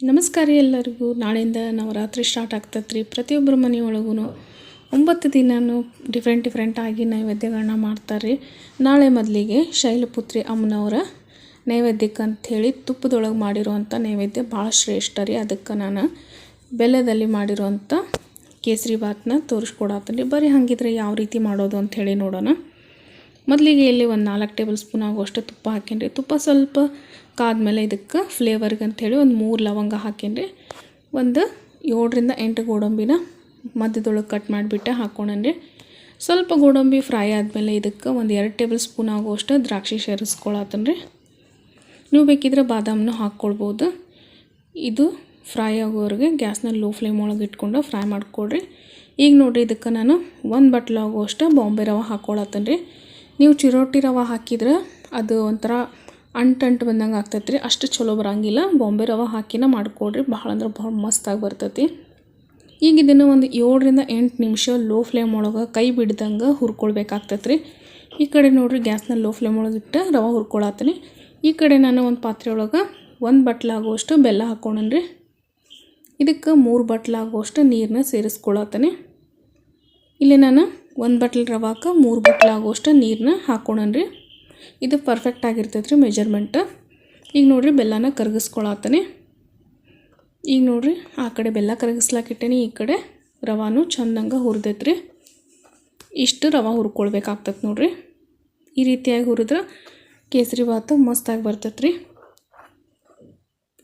ನಮಸ್ಕಾರ ಎಲ್ಲರಿಗೂ. ನಾಳೆಯಿಂದ ನವರಾತ್ರಿ ಸ್ಟಾರ್ಟ್ ಆಗ್ತದೆ ರೀ ಪ್ರತಿಯೊಬ್ಬರ ಮನೆಯೊಳಗೂ ಒಂಬತ್ತು ದಿನವೂ ಡಿಫ್ರೆಂಟ್ ಡಿಫ್ರೆಂಟ್ ಆಗಿ ನೈವೇದ್ಯಗಳನ್ನ ಮಾಡ್ತಾರೆ ರೀ ನಾಳೆ ಮೊದಲಿಗೆ ಶೈಲಪುತ್ರಿ ಅಮ್ಮನವರ ನೈವೇದ್ಯಕ್ಕೆ ಅಂಥೇಳಿ ತುಪ್ಪದೊಳಗೆ ಮಾಡಿರುವಂಥ ನೈವೇದ್ಯ ಭಾಳ ಶ್ರೇಷ್ಠ ರೀ. ಅದಕ್ಕೆ ನಾನು ಬೆಲ್ಲದಲ್ಲಿ ಮಾಡಿರುವಂಥ ಕೇಸರಿ ಭಾತ್ನ ತೋರಿಸ್ಕೊಡತ್ತೀನಿ ಬರೀ ಹಾಗಿದ್ರೆ ಯಾವ ರೀತಿ ಮಾಡೋದು ಅಂಥೇಳಿ ನೋಡೋಣ. ಮೊದಲಿಗೆ ಇಲ್ಲಿ ಒಂದು ನಾಲ್ಕು ಟೇಬಲ್ ಸ್ಪೂನ್ ಆಗುವಷ್ಟು ತುಪ್ಪ ಹಾಕೀನಿ ತುಪ್ಪ ಸ್ವಲ್ಪ ಕಾದ್ಮೇಲೆ ಇದಕ್ಕೆ ಫ್ಲೇವರ್ಗೆ ಅಂಥೇಳಿ ಒಂದು ಮೂರು ಲವಂಗ ಹಾಕೀನಿ ಒಂದು ಏಳರಿಂದ ಎಂಟು ಗೋಡಂಬಿನ ಮಧ್ಯದೊಳಗೆ ಕಟ್ ಮಾಡಿಬಿಟ್ಟು ಹಾಕ್ಕೊಂಡ್ರಿ ಸ್ವಲ್ಪ ಗೋಡಂಬಿ ಫ್ರೈ ಆದಮೇಲೆ ಇದಕ್ಕೆ ಒಂದು ಎರಡು ಟೇಬಲ್ ಸ್ಪೂನ್ ಆಗುವಷ್ಟು ದ್ರಾಕ್ಷಿ ಸೇರಿಸ್ಕೊಳತ್ತನ್ ರೀ ನೀವು ಬೇಕಿದ್ರೆ ಬಾದಾಮನ್ನು ಹಾಕ್ಕೊಳ್ಬೋದು. ಇದು ಫ್ರೈ ಆಗೋವರೆಗೆ ಗ್ಯಾಸ್ನ ಲೋ ಫ್ಲೇಮ್ ಒಳಗೆ ಇಟ್ಕೊಂಡು ಫ್ರೈ ಮಾಡ್ಕೊಳ್ರಿ. ಈಗ ನೋಡಿರಿ ಇದಕ್ಕೆ ನಾನು ಒಂದು ಬಟ್ಲಾಗುವಷ್ಟು ಬಾಂಬೆ ರವೆ ಹಾಕ್ಕೊಳತ್ತನ್ ರೀ ನೀವು ಚಿರೋಟಿ ರವೆ ಹಾಕಿದ್ರೆ ಅದು ಒಂಥರ ಅಂಟು ಬಂದಂಗೆ ಆಗ್ತೈತೆ ರೀ. ಅಷ್ಟು ಚಲೋ ಬರೋಂಗಿಲ್ಲ. ಬಾಂಬೆ ರವೆ ಹಾಕಿನ ಮಾಡಿಕೊಡ್ರಿ. ಭಾಳ ಅಂದ್ರೆ ಭಾಳ ಮಸ್ತಾಗಿ ಬರ್ತೈತಿ. ಈಗ ಇದನ್ನು ಒಂದು ಏಳರಿಂದ ಎಂಟು ನಿಮಿಷ ಲೋ ಫ್ಲೇಮ್ ಒಳಗೆ ಕೈ ಬಿಡ್ದಂಗೆ ಹುರ್ಕೊಳ್ಬೇಕಾಗ್ತೈತೆ ರೀ. ಈ ಕಡೆ ನೋಡಿರಿ ಗ್ಯಾಸ್ನ ಲೋ ಫ್ಲೇಮ್ ಒಳಗೆ ಇಟ್ಟು ರವೆ ಹುರ್ಕೊಳತ್ತೀನಿ. ಈ ಕಡೆ ನಾನು ಒಂದು ಪಾತ್ರೆ ಒಳಗೆ ಒಂದು ಬಟ್ಲಾಗುವಷ್ಟು ಬೆಲ್ಲ ಹಾಕ್ಕೊಂಡ್ರಿ ಇದಕ್ಕೆ ಮೂರು ಬಟ್ಲಾಗುವಷ್ಟು ನೀರನ್ನ ಸೇರಿಸ್ಕೊಳತ್ತೀನಿ. ಇಲ್ಲಿ ನಾನು ಒಂದು ಬಟ್ಲ್ ರವಾಕ್ಕೆ, ಮೂರು ಬಟ್ಲಾಗುವಷ್ಟು ನೀರನ್ನ ಹಾಕ್ಕೊಂಡ್ರಿ ಇದು ಪರ್ಫೆಕ್ಟ್ ಆಗಿರ್ತೈತೆ ರೀ ಮೆಜರ್ಮೆಂಟ್ ಈಗ ನೋಡಿರಿ ಬೆಲ್ಲನ ಕರಗಿಸ್ಕೊಳತ್ತಾನೆ ಈಗ ನೋಡಿರಿ ಆ ಕಡೆ ಬೆಲ್ಲ ಕರಗಿಸ್ಲಾಕಿಟ್ಟೇನಿ ಈ ಕಡೆ ರವಾನು ಚಂದಂಗೆ ಹುರಿದೈತೆ ಇಷ್ಟು ರವೆ ಹುರ್ಕೊಳ್ಬೇಕಾಗ್ತದೆ ನೋಡಿರಿ. ಈ ರೀತಿಯಾಗಿ ಹುರಿದ್ರೆ ಕೇಸರಿ ಭಾತು ಮಸ್ತಾಗಿ ಬರ್ತೈತೆ ರೀ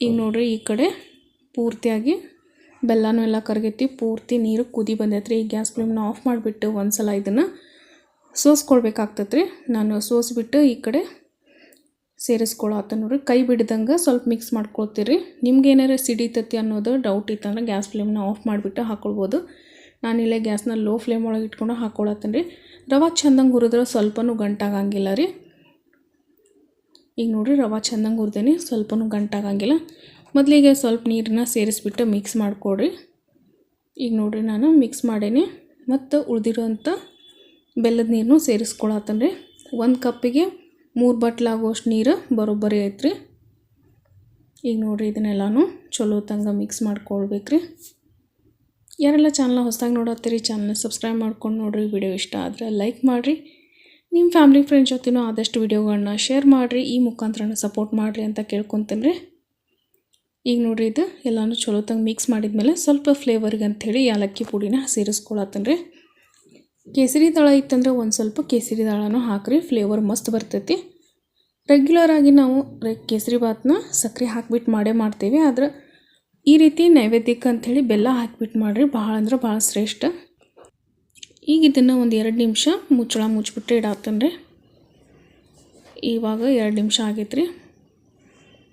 ಈಗ ನೋಡಿರಿ ಈ ಕಡೆ ಪೂರ್ತಿಯಾಗಿ ಬೆಲ್ಲನೂ ಎಲ್ಲ ಕರಗೈತಿ ಪೂರ್ತಿ ನೀರು ಕುದಿ ಬಂದೈತೆ ರೀ ಈ ಗ್ಯಾಸ್ ಫ್ಲೇಮ್ನ ಆಫ್ ಮಾಡಿಬಿಟ್ಟು ಒಂದು ಸಲ ಇದನ್ನು ಸೋಸ್ಕೊಳ್ಬೇಕಾಗ್ತತ್ರಿ. ನಾನು ಸೋಸಿಬಿಟ್ಟು ಈ ಕಡೆ ಸೇರಿಸ್ಕೊಳತ್ತ ನೋಡ್ರಿ. ಕೈ ಬಿಡ್ದಂಗೆ ಸ್ವಲ್ಪ ಮಿಕ್ಸ್ ಮಾಡ್ಕೊಳ್ತೀರಿ. ನಿಮ್ಗೆ ಏನಾರು ಸಿಡಿತತಿ ಅನ್ನೋದು ಡೌಟ್ ಇತ್ತಂದ್ರೆ ಗ್ಯಾಸ್ ಫ್ಲೇಮ್ನ ಆಫ್ ಮಾಡಿಬಿಟ್ಟು ಹಾಕ್ಕೊಳ್ಬೋದು ನಾನಿಲ್ಲೇ ಗ್ಯಾಸ್ನ ಲೋ ಫ್ಲೇಮ್ ಒಳಗೆ ಇಟ್ಕೊಂಡು ಹಾಕ್ಕೊಳತ್ತೀನಿ ರೀ ರವೆ ಚಂದಂಗೆ ಹುರಿದ್ರೆ ಸ್ವಲ್ಪನೂ ಗಂಟಾಗಂಗಿಲ್ಲ ರೀ. ಈಗ ನೋಡಿರಿ ರವಾ ಚೆಂದಂಗೆ ಹುರಿದೇನಿ, ಸ್ವಲ್ಪನೂ ಗಂಟಾಗಂಗಿಲ್ಲ. ಮೊದಲಿಗೆ ಸ್ವಲ್ಪ ನೀರನ್ನ ಸೇರಿಸ್ಬಿಟ್ಟು ಮಿಕ್ಸ್ ಮಾಡಿಕೊಡ್ರಿ. ಈಗ ನೋಡಿರಿ ನಾನು ಮಿಕ್ಸ್ ಮಾಡೀನಿ. ಮತ್ತು ಉಳಿದಿರೋಂಥ ಬೆಲ್ಲದ ನೀರನ್ನು ಸೇರಿಸ್ಕೊಳತ್ತನ್ರಿ ಒಂದು ಕಪ್ಪಿಗೆ ಮೂರು ಬಟ್ಲಾಗುವಷ್ಟು ನೀರು ಬರೋಬ್ಬರಿ ಐತ್ರಿ. ಈಗ ನೋಡಿರಿ ಇದನ್ನೆಲ್ಲನೂ ಚಲೋ ತಂಗ ಮಿಕ್ಸ್ ಮಾಡ್ಕೊಳ್ಬೇಕ್ರಿ. ಯಾರೆಲ್ಲ ಚಾನಲ್ನ ಹೊಸದಾಗಿ ನೋಡತ್ತೀರಿ ಚಾನಲ್ನ ಸಬ್ಸ್ಕ್ರೈಬ್ ಮಾಡ್ಕೊಂಡು ನೋಡಿರಿ. ವಿಡಿಯೋ ಇಷ್ಟ ಆದರೆ ಲೈಕ್ ಮಾಡಿರಿ. ನಿಮ್ಮ ಫ್ಯಾಮಿಲಿ ಫ್ರೆಂಡ್ಸ್ ಜೊತೆನೂ ಆದಷ್ಟು ವಿಡಿಯೋಗಳನ್ನ ಶೇರ್ ಮಾಡಿರಿ. ಈ ಮುಖಾಂತರನ ಸಪೋರ್ಟ್ ಮಾಡಿರಿ ಅಂತ ಕೇಳ್ಕೊತೀನಿ ರೀ ಈಗ ನೋಡಿರಿ ಇದು ಎಲ್ಲನೂ ಚಲೋ ತಂಗ ಮಿಕ್ಸ್ ಮಾಡಿದ್ಮೇಲೆ ಸ್ವಲ್ಪ ಫ್ಲೇವರ್ಗೆ ಅಂಥೇಳಿ ಏಲಕ್ಕಿ ಪುಡಿನ ಸೇರಿಸ್ಕೊಳತ್ತನ್ರಿ. ಕೇಸರಿ ದಳ ಇತ್ತಂದ್ರೆ ಒಂದು ಸ್ವಲ್ಪ ಕೇಸರಿ ದಾಳನೂ ಹಾಕ್ರಿ ಫ್ಲೇವರ್ ಮಸ್ತ್ ಬರ್ತೈತಿ. ರೆಗ್ಯುಲರಾಗಿ ನಾವು ಕೇಸರಿ ಭಾತ್ನ ಸಕ್ಕರೆ ಹಾಕಿಬಿಟ್ಟು ಮಾಡೇ ಮಾಡ್ತೀವಿ, ಆದ್ರೆ ಈ ರೀತಿ ನೈವೇದ್ಯಕ್ಕೆ ಅಂಥೇಳಿ ಬೆಲ್ಲ ಹಾಕಿಬಿಟ್ಟು ಮಾಡಿರಿ, ಭಾಳ ಅಂದ್ರೆ ಭಾಳ ಶ್ರೇಷ್ಠ. ಈಗ ಇದನ್ನು ಒಂದು ಎರಡು ನಿಮಿಷ ಮುಚ್ಚಳ ಮುಚ್ಚಿಬಿಟ್ಟು ಇಡಾತನ್ರಿ. ಇವಾಗ ಎರಡು ನಿಮಿಷ ಆಗೈತ್ರಿ.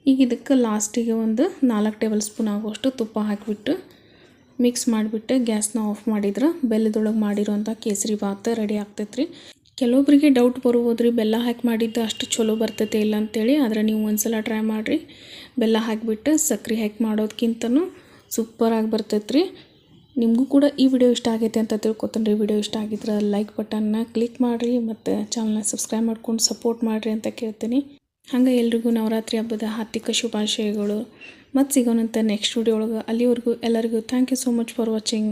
ಈಗ ಇದಕ್ಕೆ ಲಾಸ್ಟಿಗೆ ಒಂದು ನಾಲ್ಕು ಟೇಬಲ್ ಸ್ಪೂನ್ ಆಗುವಷ್ಟು ತುಪ್ಪ ಹಾಕಿಬಿಟ್ಟು ಮಿಕ್ಸ್ ಮಾಡಿಬಿಟ್ಟು ಗ್ಯಾಸ್ನ ಆಫ್ ಮಾಡಿದ್ರೆ ಬೆಲ್ಲದೊಳಗೆ ಮಾಡಿರೋಂಥ ಕೇಸರಿ ಭಾತ್ ರೆಡಿ ಆಗ್ತೈತೆ ರೀ ಕೆಲವೊಬ್ಬರಿಗೆ ಡೌಟ್ ಬರ್ಬೋದು ರೀ ಬೆಲ್ಲ ಹಾಕಿ ಮಾಡಿದ್ದು ಅಷ್ಟು ಚಲೋ ಬರ್ತೈತೆ ಇಲ್ಲ ಅಂತೇಳಿ, ಆದರೆ ನೀವು ಒಂದ್ಸಲ ಟ್ರೈ ಮಾಡಿರಿ. ಬೆಲ್ಲ ಹಾಕಿಬಿಟ್ಟು ಸಕ್ಕರೆ ಹಾಕಿ ಮಾಡೋದಕ್ಕಿಂತನೂ ಸೂಪರಾಗಿ ಬರ್ತೈತೆ ರೀ ನಿಮಗೂ ಕೂಡ ಈ ವಿಡಿಯೋ ಇಷ್ಟ ಆಗೈತೆ ಅಂತ ತಿಳ್ಕೊತೀನಿ ರೀ ವಿಡಿಯೋ ಇಷ್ಟ ಆಗಿದ್ರೆ ಲೈಕ್ ಬಟನ್ನ ಕ್ಲಿಕ್ ಮಾಡಿರಿ ಮತ್ತು ಚಾನಲ್ನ ಸಬ್ಸ್ಕ್ರೈಬ್ ಮಾಡ್ಕೊಂಡು ಸಪೋರ್ಟ್ ಮಾಡಿರಿ ಅಂತ ಕೇಳ್ತೀನಿ. ಹಾಗೆ ಎಲ್ರಿಗೂ ನವರಾತ್ರಿ ಹಬ್ಬದ ಹಾರ್ದಿಕ ಶುಭಾಶಯಗಳು. ಮತ್ತು ಸಿಗೋಣಂತ ನೆಕ್ಸ್ಟ್ ವಿಡಿಯೋ ಒಳಗೆ ಅಲ್ಲಿವರೆಗೂ ಎಲ್ಲರಿಗೂ thank you so much for watching